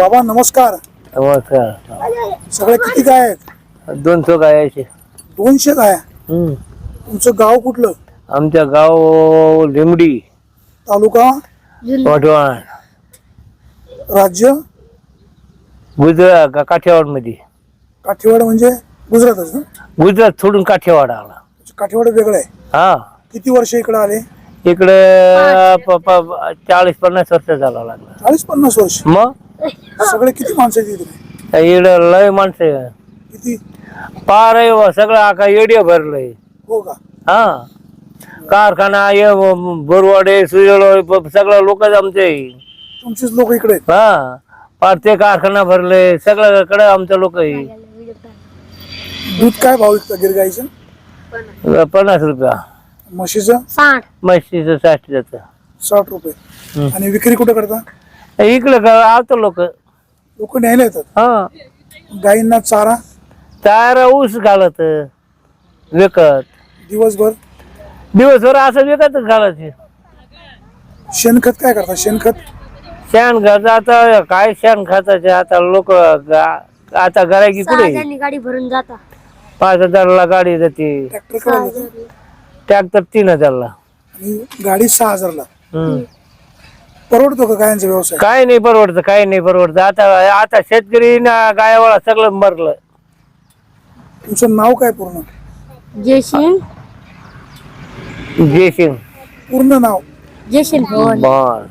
बाबा नमस्कार. नमस्कार. सगळे किती गाय आहेत? दोनशे गायाचे दोनशे गाय हम्म. तुमचं गाव कुठलं? आमच्या गाव लिंबडी. तालुका? वाटवाण राज्य? गुजरात का काठेवाडमध्ये काठीवाड म्हणजे गुजरातच ना? गुजरात सोडून काठेवाड आला. काठीवाड वेगळं आहे. हा. किती वर्ष इकडे आले? इकडे प- प- चाळीस पन्नास वर्ष झाला लागला. चाळीस पन्नास वर्ष. मग? सगळे किती माणसं आहेत इकडे? इकडे लय माणसं आहे. किती? पार आहे व सगळं आका एडिया भरलंय. हो का? हा. कारखाना हे बोरवाडे सुजळ सगळं लोकच आमचे आहे. तुमचेच लोक इकडे आहेत? हा. पार ते कारखाना भरले सगळ्याकडे आमचं लोक आहे. दूध काय भाव विकतं गिर गाईचं पन्नास रुपया. म्हशीचं? साठ. म्हशीचं साठ जातं साठ रुपये. हम्म. आणि विक्री कुठं करता? इकडे आवतो लोक. लोक न्यायला येतात. हा. गायींना चारा. चार ऊस घालत विकत. दिवसभर. दिवसभर असं विकतच घालायचे. शेणखत काय करता? शेणखत? शेण खत आता काय शेण खताचे आता लोक आता सहा कुठे गाडी भरून जाता. पाच हजारला गाडी जाते ट्रॅक्टर काय देतं? ट्रॅक्टर तीन हजारला. आणि गाडी सहा हजारला. हम्म. परवडतो का गायांचा व्यवसाय? काय नाही परवडतं काय नाही परवडतं. आता आता शेतकरी ना गायावाला सगळं मरलं. तुमचं नाव काय पूर्ण? जयसिंग. जयसिंग. पूर्ण नाव? जयसिंग भवन. बर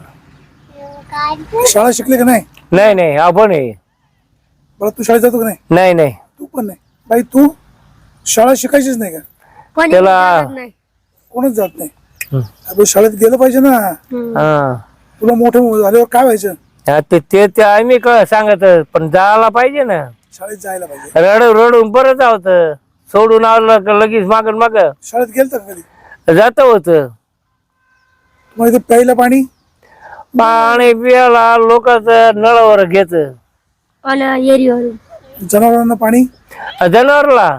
शाळा शिकले का नाही? नाही नाही आपण आहे. बरं तू शाळेत जातो का नाही? नाही नाही. तू पण नाही. बाई तू शाळा शिकायचीच नाही का? कोणी त्याला- नाही. कोणच जात नाही. शाळेत गेलं पाहिजे ना. हा. तुला मोठं झाल्यावर काय व्हायचं? हा, ते ते ते आम्ही क- सांगत पण जायला पाहिजे ना. शाळेत जायला पाहिजे. रड रडून परत आवत सोडून आलं का लगेच मागण माग. शाळेत गेलत का कधी? जात होत. तुम्हाला प्यायला पाणी? पाणी पियाला लोक नळावर घेत. एरीवरून जनावरांना पाणी? जनावरला.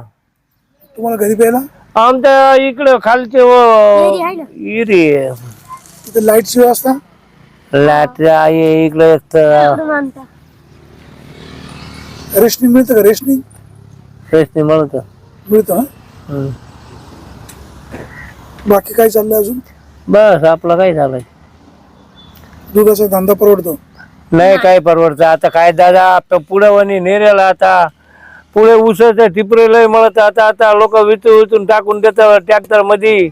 तुम्हाला घरी प्यायला? आमच्या इकडे खालचे एरी आहे ना? इरी तिथे लाईटची व्यवस्था? लाट आहे इकडे एक तर रेशनिंग मिळतं का? रेशनिंग? प्रश्न म्हणत मिळतं हा? बाकी काय चाललंय अजून? बस आपलं काय झालंय दुधाचा धंदा परवडतो. नाही काय परवडतं? आता काय दादा आता पुढे वणी नेरेला आता. पुढे उसाचं टिपरे लय म्हणत आता आता लोक विचू विचून टाकून देतात ट्रॅक्टरमध्ये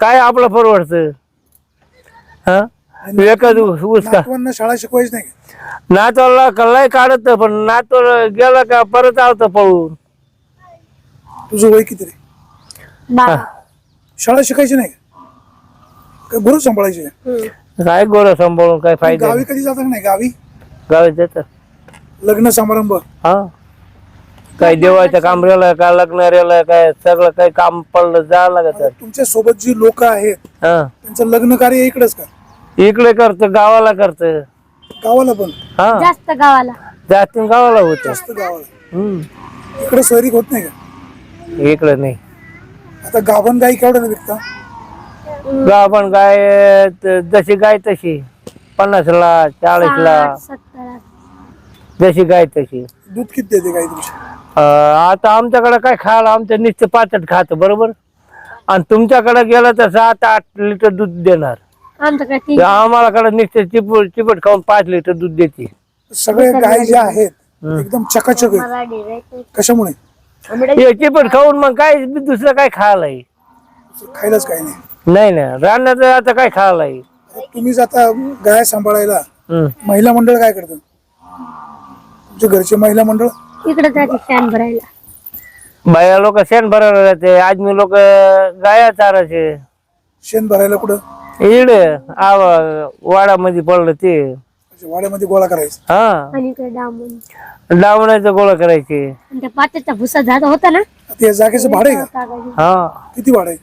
काय आपलं परवडतं? हा? एकच ऊस ऊस का नातवांना शाळा शिकवायची नाही का? नातवाला कल्लाय काढत पण नातू गेला का परत आवतं पळून. तुझं वय किती रे? बारा. शाळा शिकायची नाही का? का गुरु सांभाळायचे. काय गोरं सांभाळून काय फायदा? गावी कधी जाता का नाही? गावी? गावी देतात लग्न समारंभ. हा. काय देवाचं काम रेलं काय लग्न रेलं काय सगळं काही काम पडलं जावं लागत. तुमच्यासोबत जी लोक आहेत हा. त्यांचं लग्न कार्य इकडेच का? इकडे करत गावाला करत. गावाला पण? हा. जास्त गावाला. जातीन गावाला होत जास्त गावाला. इकडे शहरी होत नाही का? इकडे नाही. आता गाभण गाई केवढ्याला विकता? गाव गाय त- जशी गाय तशी. पन्नासला चाळीसला. साठ सत्तर. जशी गाय तशी. दूध किती देते गाई तुमची? अं, आता आमच्याकडे काय खायला आमचं नुसतं पाचट खात बरोबर? आणि तुमच्याकडे गेलं तर सात आठ लिटर दूध देणार. आमच्याकडे आम्हाला कडे नुसतं चिपट चिपट खाऊन पाच लिटर दूध देते. सगळे गाय जे आहेत एकदम चकाचक आहेत. कशामुळे? हे चिपट खाऊन मग काय दुसरं काय खायला आहे? खायलाच काही नाही. नाही ना रानात आता काय खायला आहे? आता तुम्ही जाता गाय सांभाळायला हम्म. महिला मंडळ काय करतं? तुमच्या घरचे महिला मंडळ? इकडे जाते फॅन भरायला. बाया लोक शेण भरायला जाते आदमी लोक गाया चारायचे. शेण भरायला कुठं? इकडे आव वाडामध्ये पडलं ते. अच्छा, वाड्यामध्ये गोळा करायचा. हा. आणि डांबून. डावण्याचं गोळा करायचे. आणि त्या पात्याचा भुसा झाला होता ना? या जागेचं भाडं आहे का? टाकायचं. हा. किती भाडं आहे?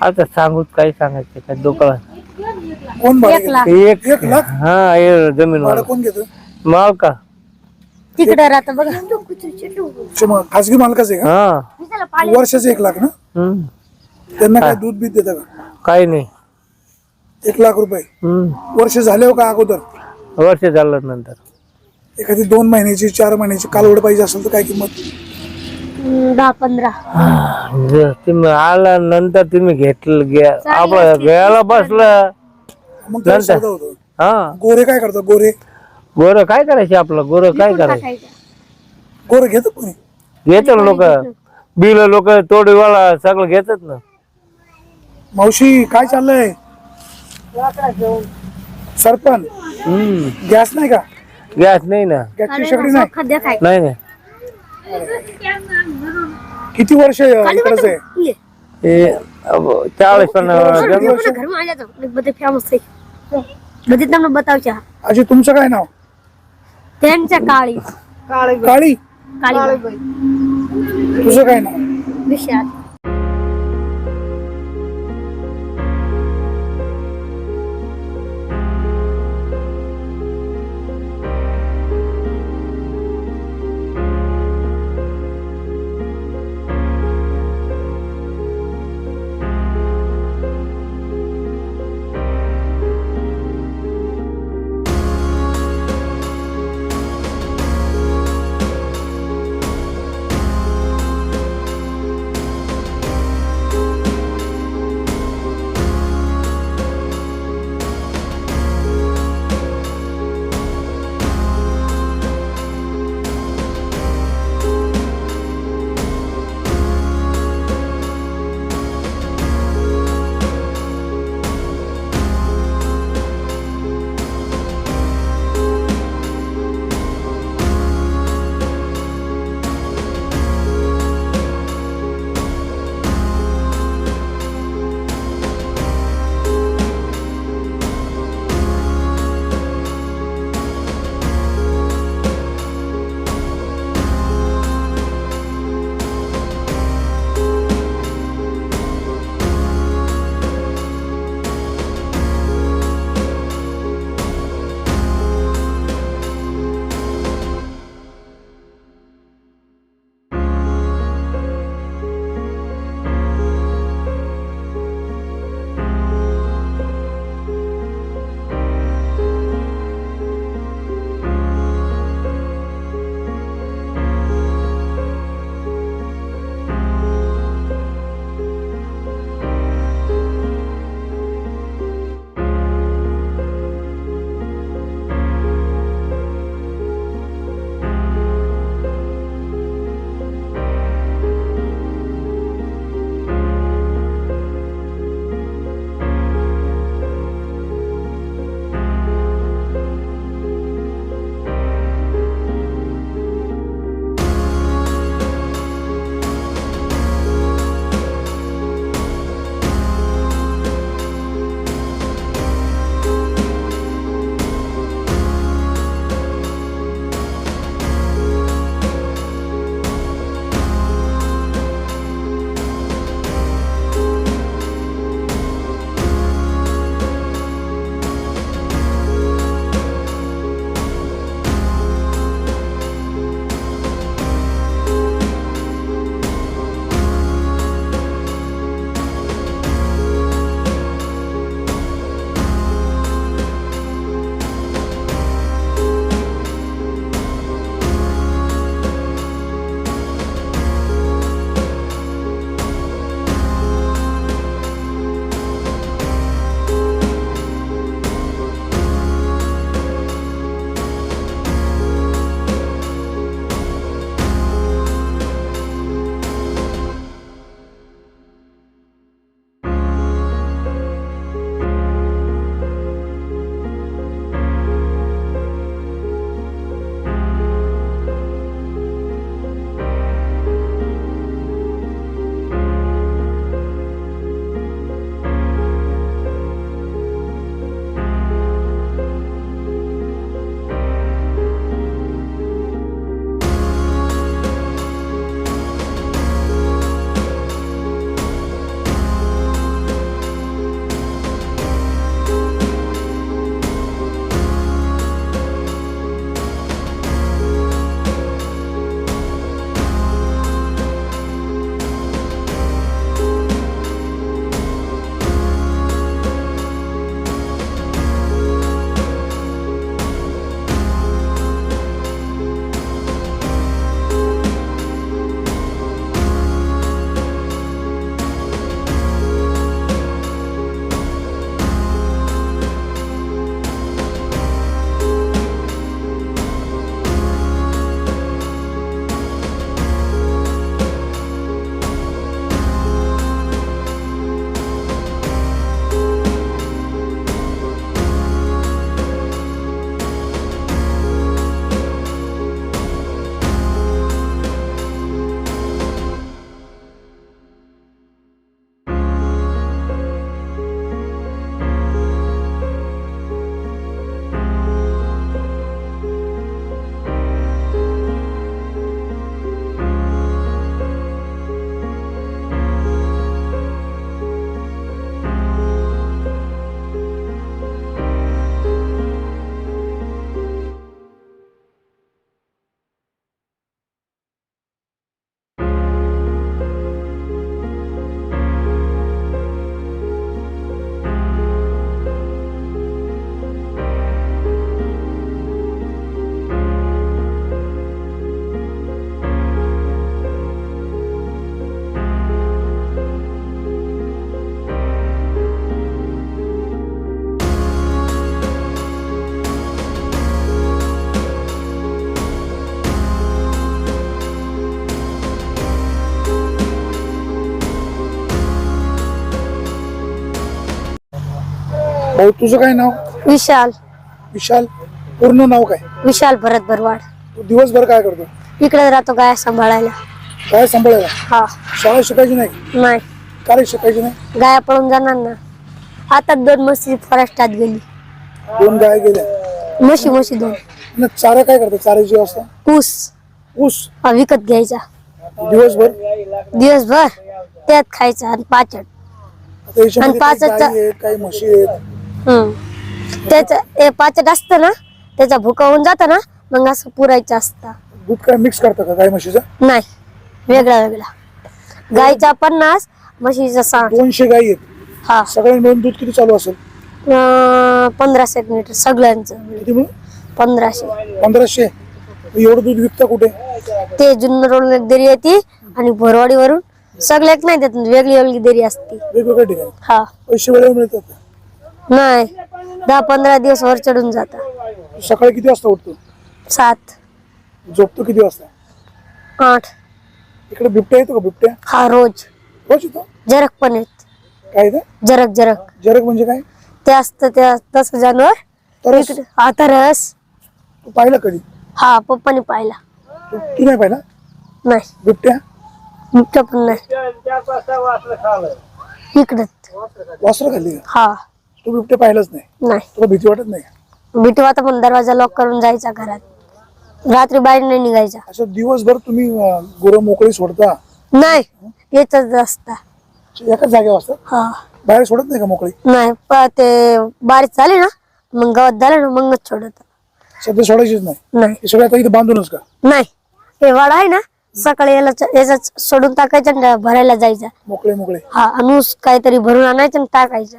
आता सांगूत काय सांगायचं काय डोकं कोण भाडं एक घेतं? लाख एक एक लाख? हा जमीन भाडं कोण घेतं? माल का? तिकडे राहतं बघा. अच्छा, मग खाजगी मालकाच आहे हा. का वर्षाचं एक लाख ना? हम्म. त्यांना काय दूध बीत देतं का? काही नाही. एक लाख रुपये. हम्म. वर्ष झाले हो का अगोदर? वर्ष झालं नंतर. एखादी दोन महिन्याची चार महिन्याची कालवड पाहिजे असेल तर काय किंमत? हम्म, दहा पंधरा. जर तुम्ही आला नंतर तुम्ही घेतलं घ्या. आपलं घ्यायला बसलं. मग त्याला सौदा होतो. हा. गोरे काय करतात गोरे? गोर काय करायचे आपलं? गोर काय करायचं? टाकायचं. गोरे घेतात कोणी? घेतात लोक. बिल लोक तोडीवाला सगळं घेतात ना. मावशी काय चाललंय? सरपण? हम्म गॅस नाही का? गॅस नाही ना. गॅसची शेगडी नाही? किती वर्ष इकडच आहे? हे अब चाळीस तुमचं काय नाव? त्यांच्या काळी. काळी? काळी काळी तुझं काय नाव? विशाल. भाऊ तुझं काय नाव? विशाल. विशाल? पूर्ण नाव काय? विशाल भरत भरवाड तू दिवसभर काय करतो? इकडे राहतो गाय सांभाळायला. काय सांभाळायला? हा. शाळा शिकायची नाही? नाही. काय शिकायची नाही? गाया पळून जाणार ना. आता दोन म्हशी फॉरेस्टात गेली. दोन गाय गेल्या? म्हशी म्हशी दोन. आणि चारा काय करतो? चाऱ्याची व्यवस्था ऊस. ऊस? हा विकत घ्यायचा. दिवसभर? दिवसभर त्यात खायचा आणि पाचट. आता याच्यामध्ये आणि काही पाचचा- गायी आहेत काही म्हशी आहेत. त्याच ते पाचट असतं ना त्याचा भुका होऊन जातं ना मग असं पुरायचं असतं. दूध काय मिक्स करतं का गाय म्हशीचं? नाही वेगळा वेगळा. गायचा पन्नास म्हशीचा साठ दोनशे गायी आहेत. हा. सगळ्या मिळून दूध किती चालू असेल? अं, पंधराशे लिटर सगळ्यांचं. किती पंधराशे. पंधराशे. एवढं दूध विकता कुठे? ते जुन्नर रोड दरी येते आणि भरवाडीवरून. सगळ्यात नाही देत वेगळी वेगळी दरी असते. वेगवेगळ्या ठिकाणी. हा. पैसे वेळेवर मिळतात का? नाही. दहा पंधरा दिवस वर चढून जातात सकाळी किती वाजता उठतो? सात. झोपतो किती वाजता? आठ. इकडे बिबट्या येतो का बिबट्या? हा रोज. रोज येतो? जरक पण येत. काय ते? जरक जरक. जरक म्हणजे काय? ते असतं त्या तसं जानवर. तर इकडे आता रस पाहिलं कधी? हा पप्पाने पाहिला. तू तू नाही पाहिला? नाही. बिबट्या? मुक्त पण नाही. इकडं. वासरं खाल्ली का? हा. तू बिबट्या पाहिलाच नाही. नाही. तुला भीती वाटत नाही? भीती वाटत पण दरवाजा लॉक करून जायचा घरात. रात्री बाहेर नाही निघायचा. असं दिवसभर तुम्ही गुरं मोकळी सोडता? नाही येतच असता. एकाच जागेवर असतात? हा. बाहेर सोडत नाही का मोकळी? नाही प- ते बारीक झाले ना मग गावात झालं ना मगच सोडत. सध्या सोडायचीच नाही. नाही. हे सगळं आता इथे बांधूनच का? नाही. हे वाडा आहे ना सकाळी याला याचा सोडून टाकायचा आणि भरायला जायचा. मोकळे मोकळे. हा आणि ऊस काहीतरी भरून आणायचं आणि टाकायचा.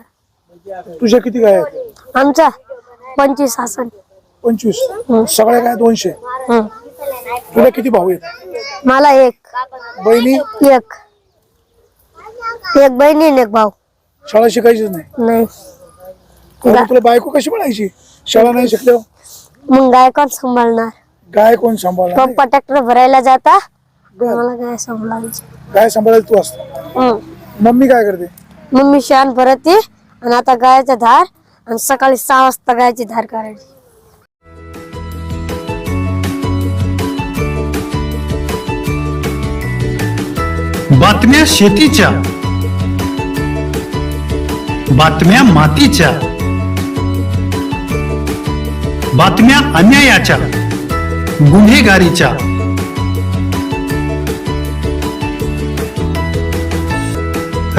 तुझ्या किती गाय आहेत? आमचा पंचवीस आसन पंचवीस. सगळ्या गाय दोनशे. तुला किती भाऊ आहेत? मला एक. बहिणी? एक. एक बहिणी आणि एक भाऊ. शाळा शिकायचीच नाही. तुला बायको कशी म्हणायची शाळा नाही शिकल्यावर? मग गाय कोण सांभाळणार? गाय कोण सांभाळणार पप्पा ट्रॅक्टर भरायला जाता बरं. मला गाय सांभाळायची. गाय सांभाळायला तू असतो. मम्मी काय करते? मम्मी शान भरते आणि आता गायचा धार आणि सकाळी सहा वाजता गायची धार करायची बातम्या शेतीच्या. बातम्या मातीच्या. बातम्या अन्यायाच्या. गुन्हेगारीच्या.